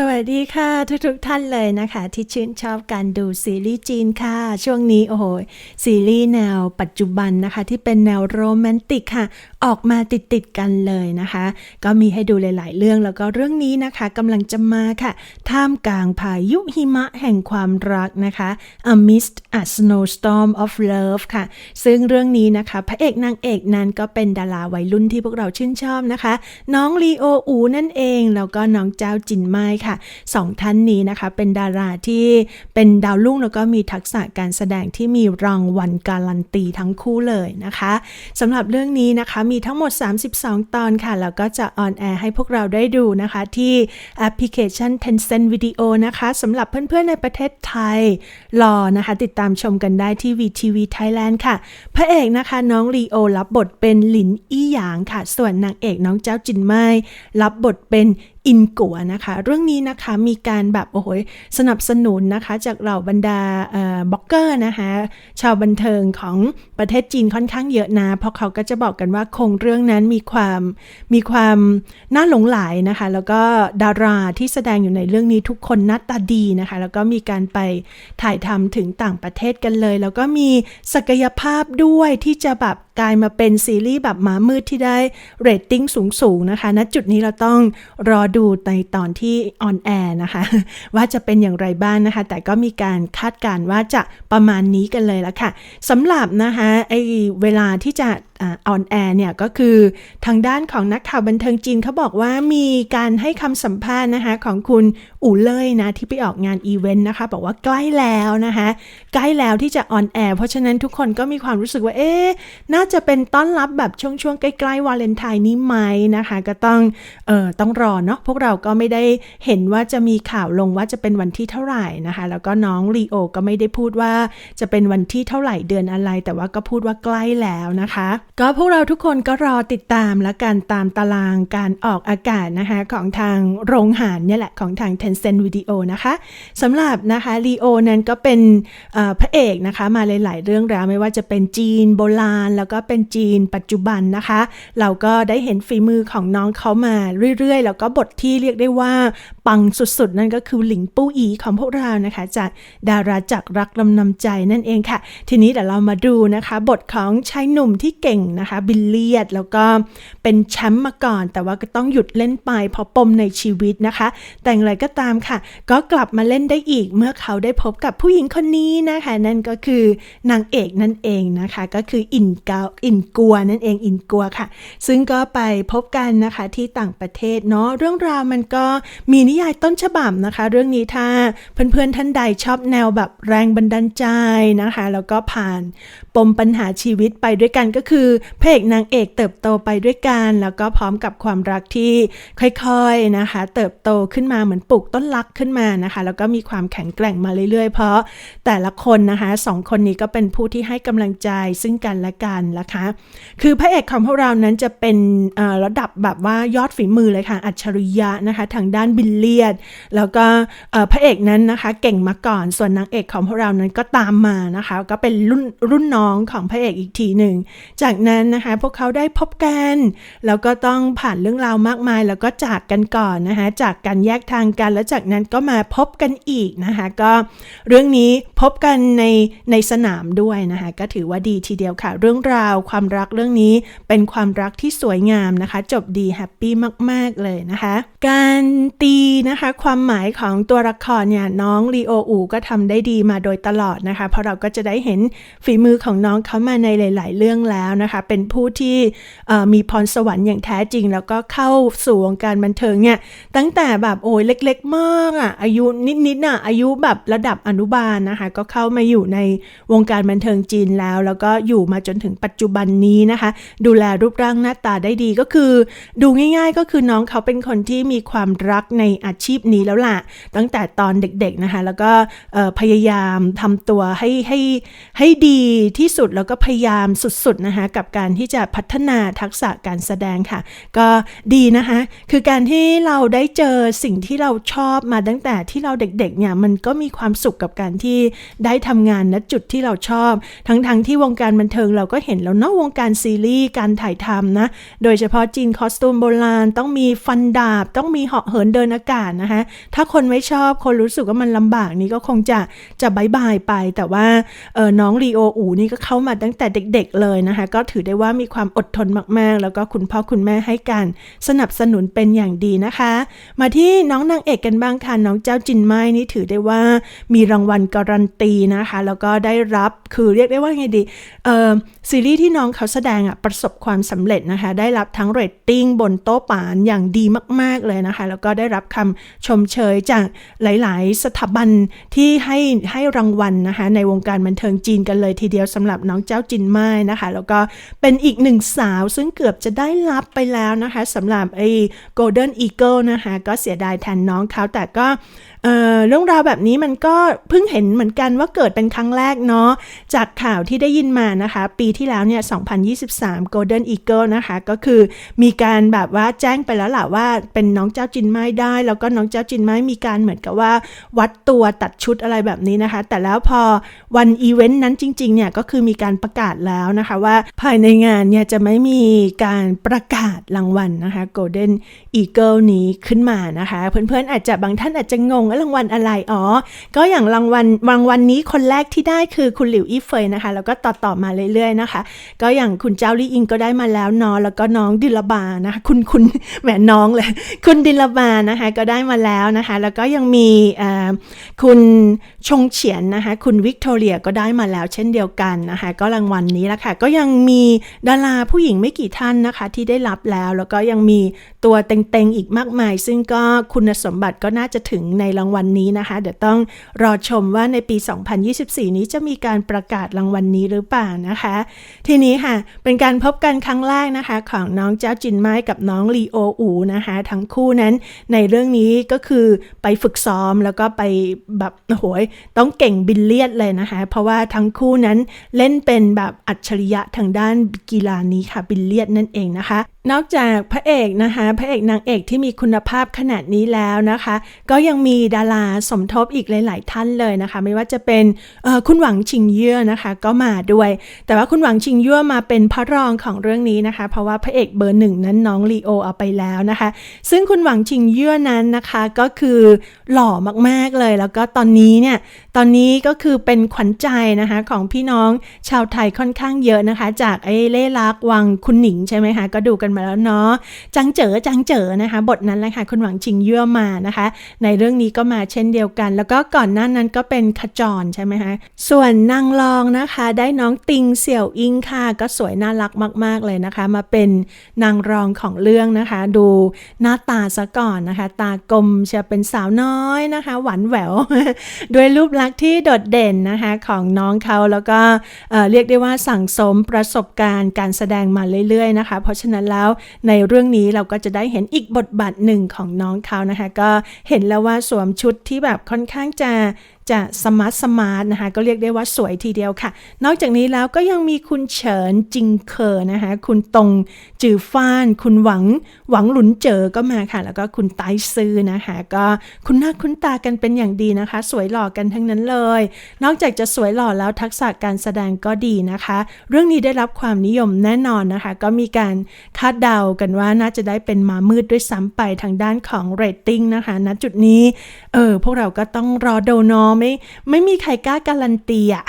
สวัสดีค่ะทุกทุกๆท่านเลยนะคะ ที่ชื่นชอบการดูซีรีส์จีนค่ะ ช่วงนี้โอ้โหซีรีส์แนวปัจจุบันนะคะ ที่เป็นแนวโรแมนติกค่ะ ออกมาติดติดๆกันเลยนะคะ ก็มีให้ดูหลาย ๆ เรื่องแล้วก็เรื่องนี้นะคะกำลังจะมาค่ะ ท่ามกลางพายุหิมะแห่งความรักนะคะ Amidst a Snowstorm of Love ค่ะ ซึ่งเรื่องนี้นะคะพระเอกนางเอกนั้นก็เป็นดาราวัยรุ่นที่พวกเราชื่นชอบนะคะ น้องลีโออูนั่นเองแล้วก็น้องเจ้าจินไม้ค่ะสองท่านนี้นะคะเป็นดาราที่เป็นดาวรุ่งแล้วก็มีทักษะการแสดงที่มีรางวัลการันตีทั้งคู่เลยนะคะสำหรับเรื่องนี้นะคะมีทั้งหมด 32 ตอนค่ะ แล้วก็จะออนแอร์ให้พวกเราได้ดูนะคะที่แอปพลิเคชัน Tencent Video นะคะสำหรับเพื่อนๆในประเทศไทย รอนะคะ ติดตามชมกันได้ที่ VTV Thailand ค่ะ พระเอกนะคะน้องลีโอรับบทเป็นหลินอี้หยางค่ะ ส่วนนางเอกน้องเจ้าจินไม้รับบทเป็น อินกัวนะคะ เรื่องนี้นะคะมีการแบบโอ้โหสนับสนุนนะคะ จากเหล่าบรรดาบล็อกเกอร์นะคะ ชาวบันเทิงของประเทศจีนค่อนข้างเยอะนะ เพราะเขาก็จะบอกกันว่าโครงเรื่องนั้นมีความมีความน่าหลงไหลนะคะ แล้วก็ดาราที่แสดงอยู่ในเรื่องนี้ทุกคนหน้าตาดีนะคะ แล้วก็มีการไปถ่ายทำถึงต่างประเทศกันเลย แล้วก็มีศักยภาพด้วยที่จะแบบกลายมาเป็นซีรีส์แบบหมามืดที่ได้เรตติ้งสูงๆนะคะณจุดนี้เราต้องรอดูในตอนที่ออนแอร์นะคะ ว่าจะเป็นอย่างไรบ้างนะคะ แต่ก็มีการคาดการณ์ว่าจะประมาณนี้กันเลยละค่ะสำหรับนะคะไอเวลาที่จะออนแอร์เนี่ยก็คือทางด้านของนักข่าวบันเทิงจีนเขาบอกว่ามีการให้คำสัมภาษณ์นะคะของคุณอู่เล่ยนะที่ไปออกงานอีเวนต์นะคะ บอกว่าใกล้แล้วนะคะ ใกล้แล้วที่จะออนแอร์เพราะฉะนั้นทุกคนก็มีความรู้สึกว่าเอ๊ะน่าจะเป็นต้อนรับแบบช่วงช่วงๆใกล้ๆวาเลนไทน์นี้ไหมนะคะ ก็ต้องเอ่อต้องรอเนาะพวกเราก็ไม่ได้เห็นว่าจะมีข่าวลงว่าจะเป็นวันที่เท่าไหร่นะคะ แล้วก็น้องลีโอก็ไม่ได้พูดว่าจะเป็นวันที่เท่าไหร่เดือนอะไร แต่ว่าก็พูดว่าใกล้แล้วนะคะ ก็พวกเราทุกคนก็รอติดตามและกันตามตารางการออกอากาศนะคะของทางโรงหารเนี่ยแหละของทาง Tencent Video นะคะสำหรับนะคะลีโอนั้นก็เป็นพระเอกนะคะมาหลาย ๆ เรื่องราวไม่ว่าจะเป็นจีนโบราณ แล้วก็เป็นจีนปัจจุบันนะคะ เราก็ได้เห็นฝีมือของน้องเขามาเรื่อย ๆ แล้วก็บทที่เรียกได้ว่าปังสุด ๆ นั่นก็คือหลิงปู้อีของพวกเรานะคะ จากดาราจักรรักลำนำใจนั่นเองค่ะ ทีนี้เดี๋ยวเรามาดูนะคะ บทของชายหนุ่มที่เก่งนะคะบิลเลียดแล้วก็เป็นแชมป์มาก่อน แต่ว่าก็ต้องหยุดเล่นไปเพราะปมในชีวิตนะคะ แต่อย่างไรก็ตามค่ะ ก็กลับมาเล่นได้อีกเมื่อเขาได้พบกับผู้หญิงคนนี้นะคะ นั่นก็คือนางเอกนั่นเองนะคะ ก็คืออินเกาอินกัวนั่นเองอินกัวค่ะ ซึ่งก็ไปพบกันนะคะที่ต่างประเทศเนาะเรื่องราวมันก็มีนิยายต้นฉบับนะคะ เรื่องนี้ถ้าเพื่อนๆท่านใดชอบแนวแบบแรงบันดาลใจนะคะ แล้วก็ผ่านปมปัญหาชีวิตไปด้วยกันก็คือพระเอกนางเอกเติบโตไปด้วยกัน แล้วก็พร้อมกับความรักที่ค่อยๆนะคะ เติบโตขึ้นมาเหมือนปลูกต้นรักขึ้นมานะคะ แล้วก็มีความแข็งแกร่งมาเรื่อยๆ เพราะแต่ละคนนะคะสองคนนี้ก็เป็นผู้ที่ให้กำลังใจซึ่งกันและกันนะคะ คือพระเอกของพวกเรานั้นจะเป็นระดับแบบว่ายอดฝีมือเลยค่ะ อัจฉริยะนะคะ ทางด้านบิลเลียด แล้วก็พระเอกนั้นนะคะ เก่งมาก่อน ส่วนนางเอกของพวกเรานั้นก็ตามมานะคะ ก็เป็นรุ่นรุ่นน้องของพระเอกอีกทีหนึ่ง จากนั้นนะคะ พวกเขาได้พบกัน แล้วก็ต้องผ่านเรื่องราวมากมาย แล้วก็จากกันก่อนนะคะ จากกันแยกทางกัน แล้วจากนั้นก็มาพบกันอีกนะคะ ก็เรื่องนี้พบกันในในสนามด้วยนะคะ ก็ถือว่าดีทีเดียวค่ะ เรื่องราวความรักเรื่องนี้เป็นความรักที่สวยงามนะคะ จบดีแฮปปี้มาก ๆ เลยนะคะ การตีนะคะความหมายของตัวละครเนี่ยน้องลีโออูก็ทำได้ดีมาโดยตลอดนะคะ เพราะเราก็จะได้เห็นฝีมือของน้องเขามาในหลาย ๆ เรื่องแล้วนะคะเป็นผู้ที่มีพรสวรรค์อย่างแท้จริง แล้วก็เข้าสู่วงการบันเทิงเนี่ยตั้งแต่แบบโอ้ยเล็ก ๆ มากอะอายุนิดๆน่ะอายุแบบระดับอนุบาลนะคะก็เข้ามาอยู่ในวงการบันเทิงจีนแล้ว แล้วก็อยู่มาจนถึงปัจจุบันนี้นะคะ ดูแลรูปร่างหน้าตาได้ดีก็คือ ดูง่าย ๆ ก็คือน้องเขาเป็นคนที่มีความรักในอาชีพนี้แล้วล่ะ ตั้งแต่ตอนเด็กๆนะคะแล้วก็พยายามทำตัวให้ให้ให้ดีที่สุดแล้วก็พยายามสุดๆนะคะกับการที่จะพัฒนาทักษะการแสดงค่ะ ก็ดีนะคะ คือการที่เราได้เจอสิ่งที่เราชอบมาตั้งแต่ที่เราเด็กๆเนี่ยมันก็มีความสุขกับการที่ได้ทำงานณจุดที่เราชอบ ทั้งๆทที่วงการบันเทิงเราก็เห็นแล้วเนาะวงการซีรีส์การถ่ายทำนะโดยเฉพาะจีนคอสตูมโบราณต้องมีฟันดาบ ต้องมีเหาะเหินเดินอากาศนะคะถ้าคนไม่ชอบคนรู้สึกว่ามันลำบากนี่ก็คงจะจะบายบายไป แต่ว่าน้องรีโออูนี่ก็เข้ามาตั้งแต่เด็ก ๆ เลยนะคะก็ถือได้ว่ามีความอดทนมากๆ แล้วก็คุณพ่อคุณแม่ให้การสนับสนุนเป็นอย่างดีนะคะ มาที่น้องนางเอกกันบ้างค่ะน้องเจ้าจินไม้นี่ถือได้ว่ามีรางวัลการันตีนะคะ แล้วก็ได้รับคือเรียกได้ว่าไงดีเออซีรีส์ที่น้องเขาแสดงอะประสบความสำเร็จนะคะ ได้รับทั้งเรตติ้งบนโต๊ะปานอย่างดีมาก ๆเลยนะคะ แล้วก็ได้รับคำชมเชยจากหลาย ๆ สถาบันที่ให้ให้รางวัลนะคะ ในวงการบันเทิงจีนกันเลยทีเดียวสำหรับน้องเจ้าจินไม้นะคะ แล้วก็เป็นอีกหนึ่งสาวซึ่งเกือบจะได้รับไปแล้วนะคะสำหรับไอ้ Golden Eagle นะคะ ก็เสียดายแทนน้องเขาแต่ก็ เอ่อเรื่องราวแบบนี้มันก็เพิ่งเห็นเหมือนกันว่าเกิดเป็นครั้งแรกเนาะจากข่าวที่ได้ยินมานะคะ ปีที่แล้วเนี่ย 2023 Golden Eagle นะคะ ก็คือมีการแบบว่าแจ้งไปแล้วล่ะว่าเป็นน้องเจ้าจินไม้ได้ แล้วก็น้องเจ้าจินไม้มีการเหมือนกับว่า วัดตัวตัดชุดอะไรแบบนี้นะคะ แต่แล้วพอวันอีเวนต์นั้นจริง ๆ เนี่ย ก็คือมีการประกาศแล้วนะคะว่าภายในงานเนี่ยจะไม่มีการประกาศรางวัลนะคะ Golden Eagle นี้ขึ้นมานะคะ เพื่อนๆอาจจะบางท่านอาจจะงงารางวัลอะไร อ๋อ ก็อย่างรางวัลรางวัลนี้คนแรกที่ได้คือคุณหลิวอีเฟยนะคะ แล้วก็ต่อต่อมาเรื่อยๆนะคะ ก็อย่างคุณเจ้าลี่อิงก็ได้มาแล้วเนาะแล้วก็น้องดิลบานะคะ คุณคุณแหมน้องเลย คุณดิลบานะคะ ก็ได้มาแล้วนะคะ แล้วก็ยังมีคุณชงเฉียนนะคะ คุณวิกตอเรียก็ได้มาแล้ว เช่นเดียวกันนะคะ ก็รางวัลนี้แหละค่ะ ก็ยังมีดาราผู้หญิงไม่กี่ท่านนะคะ ที่ได้รับแล้ว แล้วก็ยังมีตัวเต็งๆอีกมากมาย ซึ่งก็คุณสมบัติก็น่าจะถึงในรางวัลนี้นะคะ เดี๋ยวต้องรอชมว่าในปี 2024 นี้จะมีการประกาศรางวัลนี้หรือเปล่านะคะ ทีนี้ค่ะ เป็นการพบกันครั้งแรกนะคะ ของน้องเจ้าจินไม้กับน้องลีโออูนะคะ ทั้งคู่นั้นในเรื่องนี้ก็คือไปฝึกซ้อมแล้วก็ไปแบบโอ้โหยต้องเก่งบิลเลียดเลยนะคะ เพราะว่าทั้งคู่นั้นเล่นเป็นแบบอัจฉริยะทางด้านกีฬานี้ค่ะบิลเลียดนั่นเองนะคะ นอกจากพระเอกนะคะ พระเอกนางเอกที่มีคุณภาพขนาดนี้แล้วนะคะ ก็ยังมีดาราสมทบอีกหลาย ๆ ท่านเลยนะคะ ไม่ว่าจะเป็นคุณหวังชิงเย่อนะคะ ก็มาด้วย แต่ว่าคุณหวังชิงเย่อมาเป็นพระรองของเรื่องนี้นะคะ เพราะว่าพระเอกเบอร์หนึ่งนั้นน้องลีโอเอาไปแล้วนะคะ ซึ่งคุณหวังชิงเย่อนั้นนะคะก็คือหล่อมาก ๆ เลย แล้วก็ตอนนี้เนี่ยตอนนี้ก็คือเป็นขวัญใจนะคะของพี่น้องชาวไทยค่อนข้างเยอะนะคะ จากไอ้เล่ลักวังคุณหนิงใช่ไหมคะก็ดูกันมาแล้วเนาะจังเจ๋อจังเจ๋อนะคะ บทนั้นแหละค่ะคุณหวังชิงเย่อมานะคะ ในเรื่องนี้ก็มาเช่นเดียวกัน แล้วก็ก่อนหน้านั้นก็เป็นขจรใช่ไหมคะส่วนนางรองนะคะได้น้องติงเสี่ยวอิงค่ะ ก็สวยน่ารักมาก ๆ เลยนะคะ มาเป็นนางรองของเรื่องนะคะ ดูหน้าตาซะก่อนนะคะ ตากลมจะเป็นสาวน้อยนะคะ หวานแหววด้วยรูปลักษณ์ที่โดดเด่นนะคะของน้องเขาแล้วก็เอ่อเรียกได้ว่าสั่งสมประสบการณ์การแสดงมาเรื่อย ๆ นะคะ เพราะฉะนั้นแล้วในเรื่องนี้เราก็จะได้เห็นอีกบทบาทหนึ่งของน้องเขานะคะ ก็เห็นแล้วว่าสวมชุดที่แบบค่อนข้างจะ จะสมาร์ทสมาร์ทนะคะก็เรียกได้ว่าสวยทีเดียวค่ะ นอกจากนี้แล้วก็ยังมีคุณเฉินจิงเคอนะคะคุณตงจือฟ้าน คุณหวังหวังหลุนเจอก็มาค่ะ แล้วก็คุณไต้ซือนะคะก็คุณหน้าคุ้นตากันเป็นอย่างดีนะคะ สวยหล่อกันทั้งนั้นเลย นอกจากจะสวยหล่อแล้วทักษะการแสดงก็ดีนะคะ เรื่องนี้ได้รับความนิยมแน่นอนนะคะ ก็มีการคาดเดากันว่าน่าจะได้เป็นมามืดด้วยซ้ำไปทางด้านของเรตติ้งนะคะณจุดนี้เออพวกเราก็ต้องรอดูเนาะไม่ไม่มีใครกล้าการันตีอะ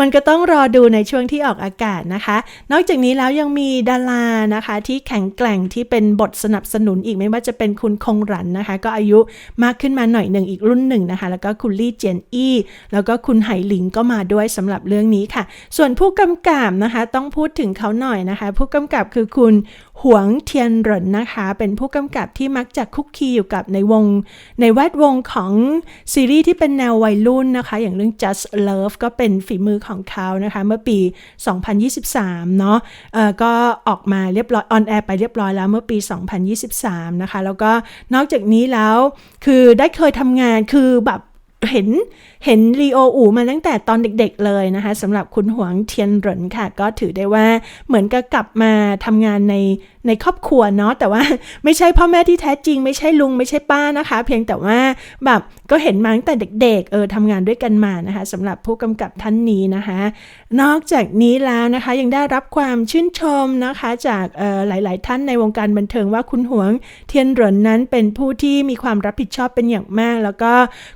มันก็ต้องรอดูในช่วงที่ออกอากาศนะคะ นอกจากนี้แล้วยังมีดารานะคะ ที่แข็งแกร่งที่เป็นบทสนับสนุนอีกไม่ว่าจะเป็นคุณคงหรันนะคะ ก็อายุมากขึ้นมาหน่อยหนึ่งอีกรุ่นหนึ่งนะคะ แล้วก็คุณลี่เจียนอี้แล้วก็คุณไหหลิงก็มาด้วยสำหรับเรื่องนี้ค่ะ ส่วนผู้กำกับนะคะต้องพูดถึงเขาหน่อยนะคะ ผู้กำกับคือคุณหวงเทียนหรินนะคะ เป็นผู้กำกับที่มักจะคุกคีอยู่กับในวง ในแวดวงของซีรีส์ที่เป็นแนววัยรุ่นนะคะ อย่างเรื่อง Just Love ก็เป็นฝีมือของเขานะคะ เมื่อปี 2023 เนาะเอ่อก็ออกมาเรียบร้อยออนแอร์ไปเรียบร้อยแล้วเมื่อปี 2023 นะคะ แล้วก็นอกจากนี้แล้วคือได้เคยทำงานคือแบบเห็น เห็นลีโออูมาตั้งแต่ตอนเด็กๆเลยนะคะสำหรับคุณหวงเทียนเหรินค่ะ ก็ถือได้ว่าเหมือนกับกลับมาทำงานในในครอบครัวเนาะแต่ว่าไม่ใช่พ่อแม่ที่แท้จริง ไม่ใช่ลุงไม่ใช่ป้านะคะ เพียงแต่ว่าแบบก็เห็นมาตั้งแต่เด็กๆเออทำงานด้วยกันมานะคะสำหรับผู้กำกับท่านนี้นะคะ นอกจากนี้แล้วนะคะยังได้รับความชื่นชมนะคะจากเอ่อหลายๆ ท่านในวงการบันเทิงว่าคุณหวงเทียนเหรินนั้นเป็นผู้ที่มีความรับผิดชอบเป็นอย่างมาก แล้วก็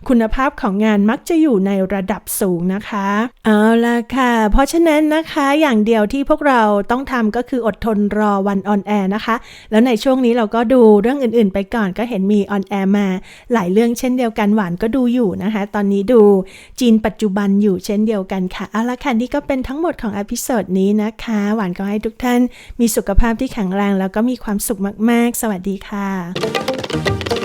คุณภาพของงานมักจะอยู่ในระดับสูงนะคะ เอาละค่ะ เพราะฉะนั้นนะคะอย่างเดียวที่พวกเราต้องทำก็คืออดทนรอวันออนแอร์นะคะ แล้วในช่วงนี้เราก็ดูเรื่องอื่นๆ ไปก่อนก็เห็นมีออนแอร์มา หลายเรื่องเช่นเดียวกันหวานก็ดูอยู่นะคะ ตอนนี้ดูจีนปัจจุบันอยู่เช่นเดียวกันค่ะเอาละค่ะนี่ก็เป็นทั้งหมดของอพิโซดนี้นะคะ หวานก็ให้ทุกท่านมีสุขภาพที่แข็งแรงแล้วก็มีความสุขมาก ๆ สวัสดีค่ะ